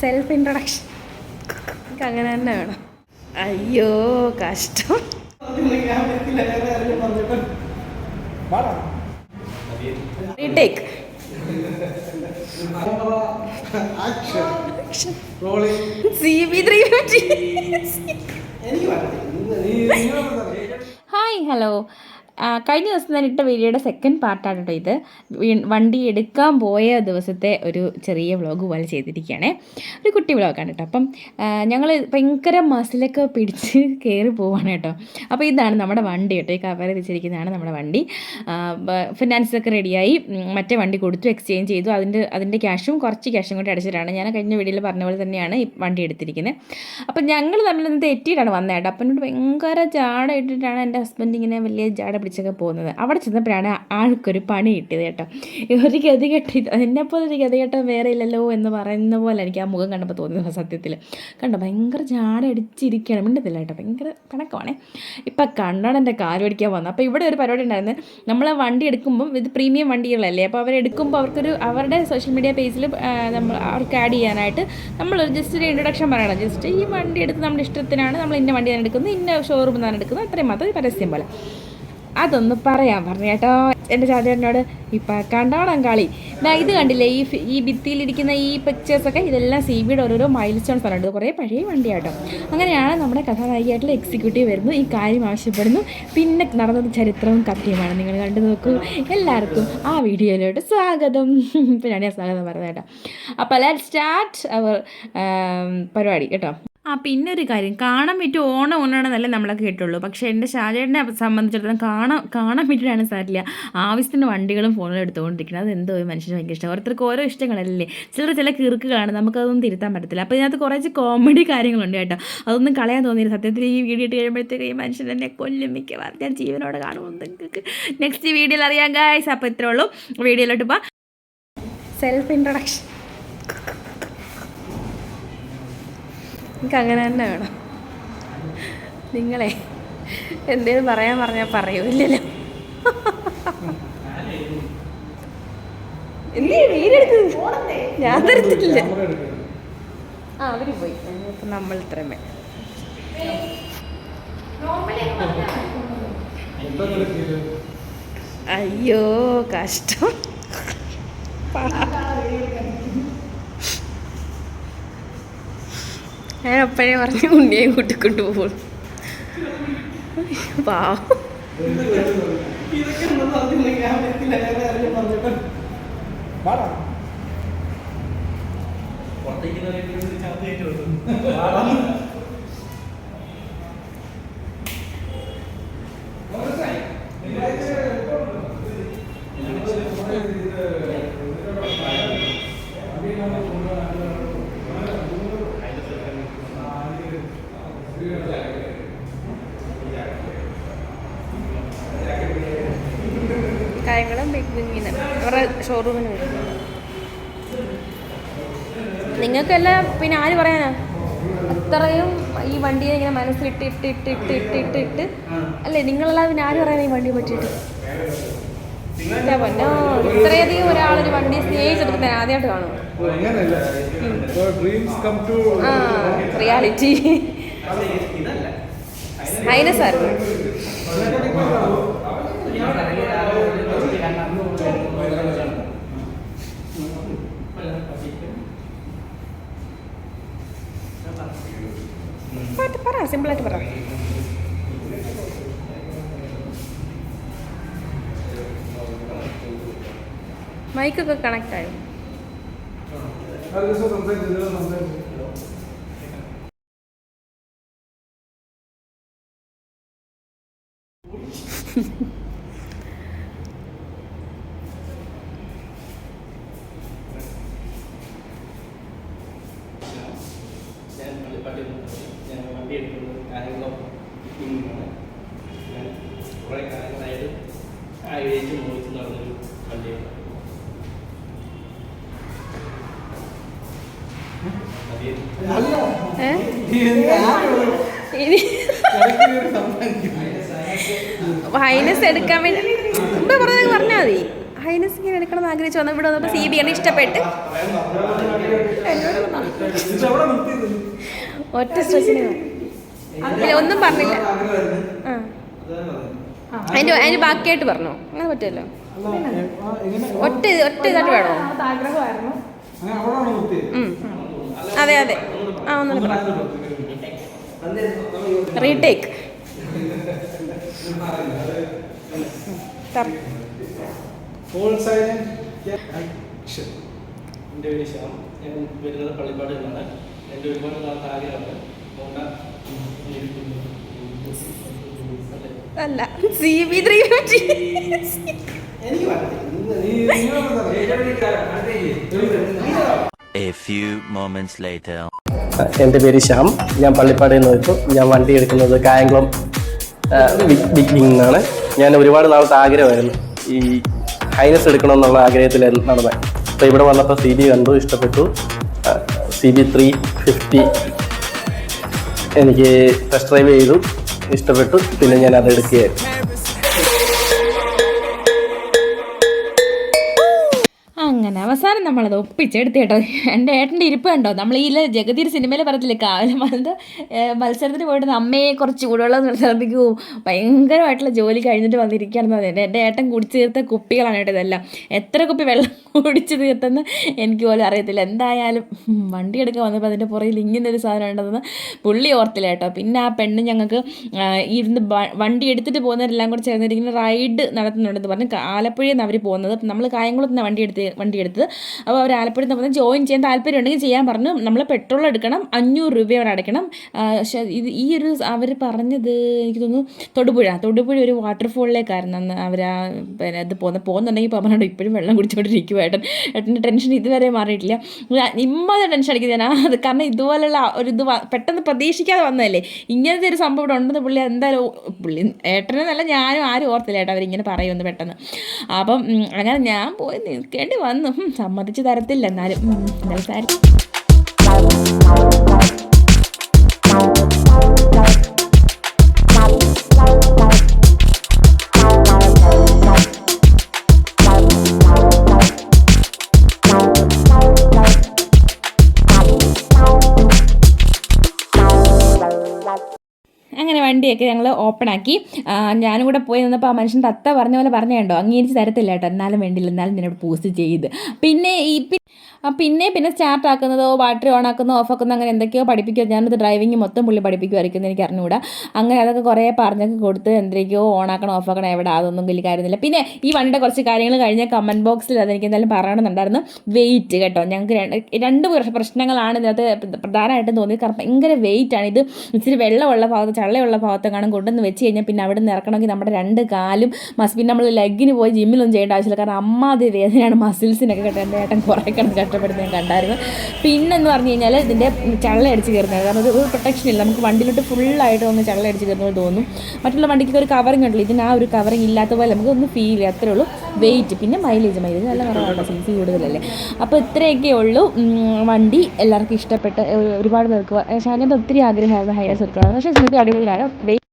Self introduction എനിക്ക് അങ്ങനെ തന്നെ വേണം. അയ്യോ കഷ്ടം. Take C B three fifty hi hello കഴിഞ്ഞ ദിവസം ഞാൻ ഇട്ട വീഡിയോയുടെ സെക്കൻഡ് പാർട്ടാണ് കേട്ടോ ഇത്. വണ്ടി എടുക്കാൻ പോയ ദിവസത്തെ ഒരു ചെറിയ വ്ളോഗ് പോലെ ചെയ്തിരിക്കുകയാണേ. ഒരു കുട്ടി വ്ളോഗാണ് കേട്ടോ അപ്പം ഞങ്ങൾ ഭയങ്കര മസിലൊക്കെ പിടിച്ച് കയറി പോവാണ് കേട്ടോ അപ്പോൾ ഇതാണ് നമ്മുടെ വണ്ടി കേട്ടോ ഈ കവർ വെച്ചിരിക്കുന്നതാണ് നമ്മുടെ വണ്ടി. ഫിനാൻസൊക്കെ റെഡിയായി മറ്റേ വണ്ടി കൊടുത്തു എക്സ്ചേഞ്ച് ചെയ്തു. അതിന്റെ അതിന്റെ ക്യാഷും കുറച്ച് ക്യാഷും കൂടി അടച്ചിട്ടാണ്. ഞാൻ കഴിഞ്ഞ വീഡിയോയിൽ പറഞ്ഞ പോലെ തന്നെയാണ് ഈ വണ്ടി എടുത്തിരിക്കുന്നത് അപ്പം ഞങ്ങൾ തമ്മിൽ നിന്ന് തെറ്റിയിട്ടാണ് വന്നത് കേട്ടോ അപ്പം എന്നോട് ഭയങ്കര ജാട ഇട്ടിട്ടാണ് എന്റെ ഹസ്ബൻഡ് ഇങ്ങനെ വലിയ ജാട പിടിച്ചൊക്കെ പോകുന്നത്. അവിടെ ചെന്നപ്പോഴാണ് ആൾക്കൊരു പണി കിട്ടിയത് കേട്ടോ. ഒരു ഗതി കെട്ടി എന്നെപ്പോലെ ഒരു ഗതി കേട്ടോ വേറെ ഇല്ലല്ലോ എന്ന് പറയുന്ന പോലെ എനിക്ക് ആ മുഖം കണ്ടപ്പോൾ തോന്നിയത് സത്യത്തിൽ കണ്ടോ ഭയങ്കര ജാട അടിച്ചിരിക്കുകയാണ് മിണ്ടത്തില്ല കേട്ടോ. ഭയങ്കര കണക്കമാണേ ഇപ്പം കണ്ടാണ് എന്റെ കാൽ പിടിക്കാൻ വന്നത്. അപ്പോൾ ഇവിടെ ഒരു പരിപാടി ഉണ്ടായിരുന്നു. നമ്മൾ വണ്ടി എടുക്കുമ്പം ഇത് പ്രീമിയം വണ്ടികളല്ലേ? അപ്പോൾ അവരെടുക്കുമ്പോൾ അവർക്കൊരു അവരുടെ സോഷ്യൽ മീഡിയ പേജിൽ നമ്മൾ അവർക്ക് ആഡ് ചെയ്യാനായിട്ട് നമ്മളൊരു ജസ്റ്റ് ഒരു ഇൻട്രൊഡക്ഷൻ പറയണം. ജസ്റ്റ് ഈ വണ്ടി എടുത്ത് നമ്മുടെ ഇഷ്ടത്തിനാണ് നമ്മൾ ഇന്ന വണ്ടിയാണ് എടുക്കുന്നത് ഇന്ന ഷോറൂമിൽ നിന്നാണ് എടുക്കുന്നത്. അത്രയും മാത്രം. പരസ്യം പോലെ. അതൊന്ന് പറയാൻ പറഞ്ഞു കേട്ടോ. എന്റെ ചാച്ചേട്ടനോട് ഇപ്പം കണ്ടോണം കളി. ഇത് കണ്ടില്ലേ ഈ ഈ ഭിത്തിയിലിരിക്കുന്ന ഈ പിക്ചേഴ്സൊക്കെ ഇതെല്ലാം സി ബിയുടെ ഓരോരോ മൈൽ സ്റ്റോൺസ് ആണ് കുറേ പഴയ വണ്ടിയാട്ടോ. അങ്ങനെയാണ് നമ്മുടെ കഥാനായികയായിട്ടുള്ള എക്സിക്യൂട്ടീവ് വരുന്നു. ഈ കാര്യം ആവശ്യപ്പെടുന്നു. പിന്നെ നടന്നത് ചരിത്രവും കഥയുമാണ്. നിങ്ങൾ കണ്ടു നോക്കൂ. എല്ലാവർക്കും ആ വീഡിയോയിലോട്ട് സ്വാഗതം. ഇപ്പം ഞാൻ സ്വാഗതം പറഞ്ഞത് കേട്ടോ. അപ്പോൾ ലെറ്റ് സ്റ്റാർട്ട് അവർ പരിപാടി കേട്ടോ. ആ പിന്നെ ഒരു കാര്യം. കാണാൻ പറ്റും ഓണം ഓണാണെന്നല്ലേ നമ്മളൊക്കെ കേട്ടുള്ളൂ. പക്ഷേ എന്റെ ഷാജേട്ടനെ സംബന്ധിച്ചിടത്തോളം കാണാൻ കാണാൻ പറ്റിയിട്ടാണ് സാരില്ല. ആവശ്യത്തിന് വണ്ടികളും ഫോണുകളും എടുത്തുകൊണ്ടിരിക്കുന്നത്. അത് എന്തോ മനുഷ്യന് ഭയങ്കര ഇഷ്ടം. ഓരോരുത്തർക്ക് ഓരോ ഇഷ്ടങ്ങളല്ലേ. ചിലർ ചില കിറുക്കുകളാണ്. നമുക്കതൊന്നും തിരുത്താൻ പറ്റത്തില്ല. അപ്പോൾ ഇതിനകത്ത് കുറച്ച് കോമഡി കാര്യങ്ങളുണ്ട് കേട്ടോ. അതൊന്നും കളയാൻ തോന്നിയില്ല. സത്യത്തിൽ ഈ വീഡിയോ ഇട്ട് കഴിയുമ്പോഴത്തേക്ക് ഈ മനുഷ്യൻ എന്നെ കൊല്ലും മിക്കവാറും. ഞാൻ ജീവനോട് കാണുമെന്ന് നിങ്ങൾക്ക് നെക്സ്റ്റ് വീഡിയോയിൽ അറിയാം ഗായ്സ് അപ്പോൾ ഇത്രേ ഉള്ളൂ. വീഡിയോയിലോട്ട് പോവാം. സെൽഫ് ഇൻട്രൊഡക്ഷൻ എനിക്ക് അങ്ങനെ തന്നെ വേണം. നിങ്ങളെ എന്തേലും പറയാൻ പറഞ്ഞാൽ പറയൂല്ലല്ലോ. ഞാൻ ആ അവർ പോയി. നമ്മൾ ഇത്രമേ അയ്യോ കഷ്ടം. ഞാൻ അപ്പോഴേ പറഞ്ഞു ഉണ്ണിയെ കൂട്ടിക്കൊണ്ട് പോകും. പാവം ബിഗ് ബിഗിങ്ങിന് അവരുടെ ഷോറൂമിന് വരും നിങ്ങൾക്കെല്ലാം പിന്നെ ആര് പറയാനാ? അത്രയും ഈ വണ്ടിയെ ഇങ്ങനെ മനസ്സിലിട്ട് ഇട്ട് ഇട്ട് ഇട്ട് ഇട്ട് ഇട്ട് ഇട്ട്. അല്ലേ നിങ്ങളെല്ലാം പിന്നെ ആര് പറയാനാ ഈ വണ്ടിയെ പറ്റിയിട്ട്? പൊന്നോ ഇത്രയധികം ഒരാളൊരു വണ്ടി സ്നേഹിച്ചെടുക്കുന്ന ഞാൻ ആദ്യമായിട്ട് കാണും dreams come to a reality ഹൈനസായിരുന്നു പാട്ട് പറ സിമ്പിളായിട്ട് പറ. മൈക്കൊക്കെ കണക്ട് ആയോ Thank സംസാരിച്ചു ഞാൻ വണ്ടി എടുക്കുന്നത് കാര്യങ്ങളോ ഇങ്ങനെയാണ് ഞാൻ കുറേ കാലങ്ങളായിട്ട് ആഗ്രഹിച്ച് മോഹിച്ച് നടന്നൊരു വണ്ടിയാണ് ഹൈനസ് എടുക്കാൻ വേണ്ടി പറഞ്ഞത് പറഞ്ഞാൽ മതി ഹൈനസ് ഇങ്ങനെ എടുക്കണം എന്ന് ആഗ്രഹിച്ചു വന്നു ഇവിടെ വന്നപ്പോൾ സി ബി ആണ് ഇഷ്ടപ്പെട്ട് ഒറ്റ സ്ട്രെച്ചിന് ഇല്ല ഒന്നും പറഞ്ഞില്ല. അതിന്റെ അതിന്റെ ബാക്കിയായിട്ട് പറഞ്ഞോ? അങ്ങനെ പറ്റുമല്ലോ. ഒറ്റ ഒറ്റ ഇതായിട്ട് വേണോ. അതെ അതെ. ആ ഒന്നും റീടേക്ക്. എന്റെ പേര് ശ്യാം ഞാൻ വരുന്നത് പള്ളിപ്പാട് നിന്നാണ്. എന്റെ ഒരുപാട് കാര്യമാണ് ആഗ്രഹമാണ് അതുകൊണ്ട് അല്ലേ? C B three fifty. എന്റെ പേര് ശ്യാം. ഞാൻ പള്ളിപ്പാടയിൽ നിന്ന് വെച്ചു ഞാൻ വണ്ടി എടുക്കുന്നത് കായംകുളം ആ, ബിഗ് ബിഗ് എന്നാണ് ഞാൻ ഒരുപാട് നാളത്തെ ആഗ്രഹമായിരുന്നു. ഈ ഹൈനസ് എടുക്കണമെന്നുള്ള ആഗ്രഹത്തിൽ നടന്നത്. അപ്പോൾ ഇവിടെ വന്നപ്പോൾ സി ബി കണ്ടു ഇഷ്ടപ്പെട്ടു. സി ബി ത്രീ ഫിഫ്റ്റി എനിക്ക് ടെസ്റ്റ് ഡ്രൈവ് ചെയ്തു. ഇഷ്ടപ്പെട്ടു. പിന്നെ ഞാൻ അത് എടുക്കുകയായിരുന്നു. നമ്മളത് ഒപ്പിച്ചെടുത്ത് കേട്ടോ. എന്റെ ഏട്ടന്റെ ഇരിപ്പ് കണ്ടോ? നമ്മൾ ഈ ജഗതി സിനിമയിൽ പറഞ്ഞില്ലേ കാവല വന്നത് മത്സരത്തിന് പോയിട്ട് അമ്മയെ കുറച്ച് ചൂടുവെള്ളം നിർത്തിക്കൂ ഭയങ്കരമായിട്ടുള്ള ജോലി കഴിഞ്ഞിട്ട് വന്നിരിക്കുകയാണെന്ന് പറയുന്നത് എന്റെ ഏട്ടൻ കുടിച്ച് തീർത്ത കുപ്പികളാണ് കേട്ടോ ഇതെല്ലാം. എത്ര കുപ്പി വെള്ളം കുടിച്ച് തീർത്തെന്ന് എനിക്ക് പോലും അറിയത്തില്ല. എന്തായാലും വണ്ടി എടുക്കാൻ വന്നപ്പോൾ അതിന്റെ പുറകിൽ ഇങ്ങനൊരു സാധനം ഉണ്ടെന്ന് പുള്ളി ഓർത്തില്ല കേട്ടോ. പിന്നെ ആ പെണ്ണ് ഞങ്ങൾക്ക് ഇരുന്ന് വണ്ടി എടുത്തിട്ട് പോകുന്നവരെല്ലാം കൂടെ ചേർന്നിരിക്കുന്ന റൈഡ് നടത്തുന്നുണ്ടെന്ന് പറഞ്ഞ് ആലപ്പുഴയിൽ നിന്ന് അവർ പോകുന്നത്. നമ്മൾ കായംകുളത്ത് നിന്ന് വണ്ടി എടുത്ത് വണ്ടി എടുത്തത്. അപ്പോൾ അവർ ആലപ്പുഴ തമ്മിൽ ജോയിൻ ചെയ്യാൻ താല്പര്യം ഉണ്ടെങ്കിൽ ചെയ്യാൻ പറഞ്ഞു. നമ്മൾ പെട്രോൾ എടുക്കണം അഞ്ഞൂറ് രൂപ അവിടെ അടയ്ക്കണം ഇത് ഈ ഒരു അവർ പറഞ്ഞത് എനിക്ക് തോന്നുന്നു തൊടുപുഴ. തൊടുപുഴ ഒരു വാട്ടർഫോളിലേക്കായിരുന്നു അന്ന് അവർ ആ പിന്നെ ഇത് പോകുന്നത് പോകുന്നുണ്ടെങ്കിൽ പറഞ്ഞോ ഇപ്പോഴും വെള്ളം കുടിച്ചുകൊണ്ടിരിക്കും ഏട്ടൻ. ഏട്ടന്റെ ടെൻഷൻ ഇതുവരെ മാറിയിട്ടില്ല. ഇമ്മാതെ ടെൻഷൻ അടിക്കുന്നത് ഞാൻ. അത് കാരണം ഇതുപോലുള്ള ഒരു ഇത് പെട്ടെന്ന് പ്രതീക്ഷിക്കാതെ വന്നതല്ലേ. ഇങ്ങനത്തെ ഒരു സംഭവം ഇവിടെ ഉണ്ടെന്ന് പുള്ളി എന്തായാലും പുള്ളി ഏട്ടനെന്നല്ല ഞാനും ആരും ഓർത്തില്ല ഏട്ടാ അവരിങ്ങനെ പറയുമെന്ന് പെട്ടെന്ന്. അപ്പം അങ്ങനെ ഞാൻ പോയി നിൽക്കേണ്ടി വന്നു. ഉം, സമ്മതിച്ച് തരത്തില്ല എന്നാലും. വണ്ടിയൊക്കെ ഞങ്ങൾ ഓപ്പൺ ആക്കി ഞാനും കൂടെ പോയി നിന്നപ്പോൾ ആ മനുഷ്യൻ തത്ത പറഞ്ഞ പോലെ പറഞ്ഞു കണ്ടോ അംഗീകരിച്ച് തരത്തില്ല കേട്ടോ എന്നാലും വേണ്ടില്ല എന്നാലും നിന്നോട് പോസ്റ്റ് ചെയ്ത്. പിന്നെ ഈ പിന്നെ പിന്നെ സ്റ്റാർട്ട് ആക്കുന്നതോ ബാറ്ററി ഓൺ ആക്കുന്നതോ ഓഫ് ആക്കുന്നതോ അങ്ങനെ എന്തൊക്കെയോ പഠിപ്പിക്കുക ഞാനത് ഡ്രൈവിംഗ് മൊത്തം പുള്ളി പഠിപ്പിക്കുമായിരിക്കും എനിക്ക് അറിഞ്ഞുകൂടാ അങ്ങനെ അതൊക്കെ കുറേ പറഞ്ഞൊക്കെ കൊടുത്ത് എന്തൊക്കെയോ ഓൺ ആക്കണം ഓഫ് ആക്കണം എവിടെ അതൊന്നും വലിയ കാര്യമില്ല പിന്നെ ഈ വണ്ടിയുടെ കുറച്ച് കാര്യങ്ങൾ കഴിഞ്ഞ കമന്റ് ബോക്സിൽ അതെനിക്ക് എന്തായാലും പറയണമെന്നുണ്ടായിരുന്നു. വെയിറ്റ് കേട്ടോ. ഞങ്ങൾക്ക് രണ്ട് പ്രശ്നങ്ങളാണ് ഇതിനകത്ത് പ്രധാനമായിട്ടും തോന്നിയത്. കാരണം ഭയങ്കര വെയിറ്റ് ആണ്. ഇത് ഇച്ചിരി വെള്ളമുള്ള ഭാഗത്ത് ചള്ളയുള്ള ഭാഗത്ത് കാണും കൊണ്ടുവന്ന് വെച്ച് കഴിഞ്ഞാൽ പിന്നെ അവിടെ നിന്ന് ഇറക്കണമെങ്കിൽ നമ്മുടെ രണ്ട് കാലും മസ് പിന്നെ നമ്മൾ ലെഗിന് പോയി ജിമ്മിലൊന്നും ചെയ്യേണ്ട ആവശ്യമില്ല. കാരണം അമ്മാതി വേദനയാണ് മസിൽസിനൊക്കെ കേട്ടോ എന്റെ ഏട്ടൻ കുറേ കിടന്ന് കഷ്ടപ്പെടുന്നത് കണ്ടായിരുന്നു. പിന്നെന്ന് പറഞ്ഞു കഴിഞ്ഞാൽ ഇതിന്റെ ചള്ളയടിച്ച് കയറുന്നത്. കാരണം ഒരു പ്രൊട്ടക്ഷൻ ഇല്ല. നമുക്ക് വണ്ടിയിലോട്ട് ഫുള്ളായിട്ട് ഒന്ന് ചള്ള അടിച്ച് കയറുന്നത് തോന്നും. മറ്റുള്ള വണ്ടിക്ക് ഒരു കവറിങ് ഉണ്ടല്ലോ. ഇതിന് ആ ഒരു കവറിങ് ഇല്ലാത്ത പോലെ നമുക്ക് ഒന്ന് ഫീൽ ചെയ്യാം. അത്രേ ഉള്ളൂ. വെയിറ്റ് പിന്നെ മൈലേജ് മൈലേജ് നല്ല കുറവാണ്. സി സി കൂടുതലല്ലേ. അപ്പോൾ ഇത്രയൊക്കെ ഉള്ളൂ. വണ്ടി എല്ലാവർക്കും ഇഷ്ടപ്പെട്ട ഒരുപാട് പേർക്ക്. പക്ഷേ അതിന്റെ ഒത്തിരി ആഗ്രഹമായിരുന്നു ഹയർ സർക്കാർ പക്ഷേ സ്മൃതി വെയിറ്റ്